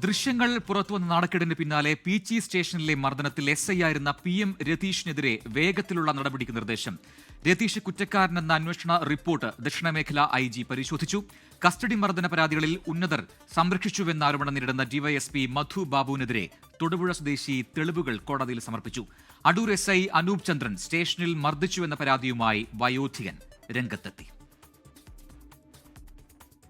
ദൃശ്യങ്ങൾ പുറത്തുവന്ന നാണക്കേടിന് പിന്നാലെ പീച്ചി സ്റ്റേഷനിലെ മർദ്ദനത്തിൽ എസ് ഐ ആയിരുന്ന പി എം രതീഷിനെതിരെ വേഗത്തിലുള്ള നടപടിക്ക് നിർദ്ദേശം. രതീഷ് കുറ്റക്കാരനെന്ന അന്വേഷണ റിപ്പോർട്ട് ദക്ഷിണമേഖല ഐ ജി പരിശോധിച്ചു. കസ്റ്റഡി മർദ്ദന പരാതികളിൽ ഉന്നതർ സംരക്ഷിച്ചുവെന്ന ആരോപണം നേരിടുന്ന ഡിവൈഎസ്പി മധു ബാബുവിനെതിരെ തൊടുപുഴ സ്വദേശി തെളിവുകൾ കോടതിയിൽ സമർപ്പിച്ചു. അടൂർ എസ് ഐ അനൂപ് ചന്ദ്രൻ സ്റ്റേഷനിൽ മർദ്ദിച്ചുവെന്ന പരാതിയുമായി വയോധികൻ രംഗത്തെത്തി.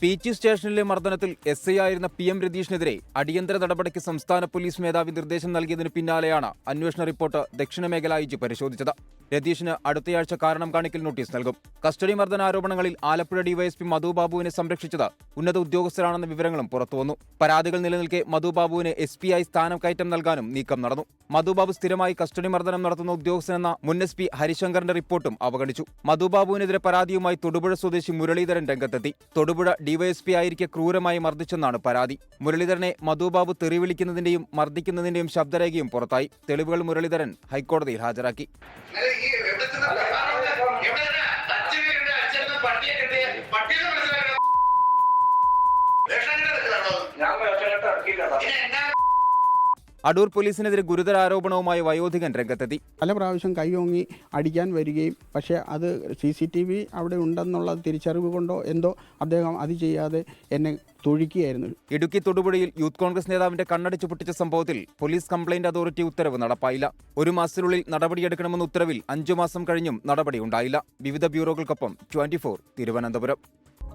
പീച്ചി സ്റ്റേഷനിലെ മർദ്ദനത്തിൽ എസ് ഐ ആയിരുന്ന പി എം രതീഷിനെതിരെ അടിയന്തര നടപടിക്ക് സംസ്ഥാന പോലീസ് മേധാവി നിർദ്ദേശം നൽകിയതിനു പിന്നാലെയാണ് അന്വേഷണ റിപ്പോർട്ട് ദക്ഷിണ മേഖല ഐ ജി പരിശോധിച്ചത്. രതീഷിന് അടുത്തയാഴ്ച കാരണം കാണിക്കൽ നോട്ടീസ് നൽകും. കസ്റ്റഡി മർദ്ദന ആരോപണങ്ങളിൽ ആലപ്പുഴ ഡിവൈഎസ്പി മധുബാബുവിനെ സംരക്ഷിച്ചത് ഉന്നത ഉദ്യോഗസ്ഥരാണെന്ന വിവരങ്ങളും പുറത്തുവന്നു. പരാതികൾ നിലനിൽക്കെ മധുബാബുവിന് എസ് പി ആയി സ്ഥാനം കയറ്റം നൽകാനും നീക്കം നടന്നു. മധുബാബു സ്ഥിരമായി കസ്റ്റഡി മർദ്ദനം നടത്തുന്ന ഉദ്യോഗസ്ഥനെന്ന മുൻ എസ് പി ഹരിശങ്കറിന്റെ റിപ്പോർട്ടും അവഗണിച്ചു. മധുബാബുവിനെതിരെ പരാതിയുമായി തൊടുപുഴ സ്വദേശി മുരളീധരൻ രംഗത്തെത്തി. തൊടുപുഴ ഡിവൈഎസ്പി ആയിരിക്കെ ക്രൂരമായി മർദ്ദിച്ചെന്നാണ് പരാതി. മുരളീധരനെ മധുബാബു തെറിവിളിക്കുന്നതിന്റെയും മർദ്ദിക്കുന്നതിന്റെയും ശബ്ദരേഖയും പുറത്തായി. തെളിവുകൾ മുരളീധരൻ ഹൈക്കോടതിയിൽ ഹാജരാക്കി. ഞാൻ അടൂർ പോലീസിനെതിരെ ഗുരുതര ആരോപണവുമായി വയോധികൻ രംഗത്തെത്തി. പല പ്രാവശ്യം കൈയോങ്ങി അടിക്കാൻ വരികയും പക്ഷേ അത് സി സി ടി വി അവിടെ ഉണ്ടെന്നുള്ള തിരിച്ചറിവ് കൊണ്ടോ എന്തോ അദ്ദേഹം അത് ചെയ്യാതെ എന്നെ തൊഴിക്കുകയായിരുന്നു ഇടുക്കി തൊടുപുഴയിൽ യൂത്ത് കോൺഗ്രസ് നേതാവിന്റെ കണ്ണടിച്ചു പൊട്ടിച്ച സംഭവത്തിൽ പോലീസ് കംപ്ലൈന്റ് അതോറിറ്റി ഉത്തരവ് നടപ്പായില്ല. ഒരു മാസത്തിനുള്ളിൽ നടപടിയെടുക്കണമെന്ന ഉത്തരവിൽ അഞ്ചു മാസം കഴിഞ്ഞും നടപടി ഉണ്ടായില്ല. വിവിധ ബ്യൂറോകൾക്കൊപ്പം ട്വന്റി തിരുവനന്തപുരം.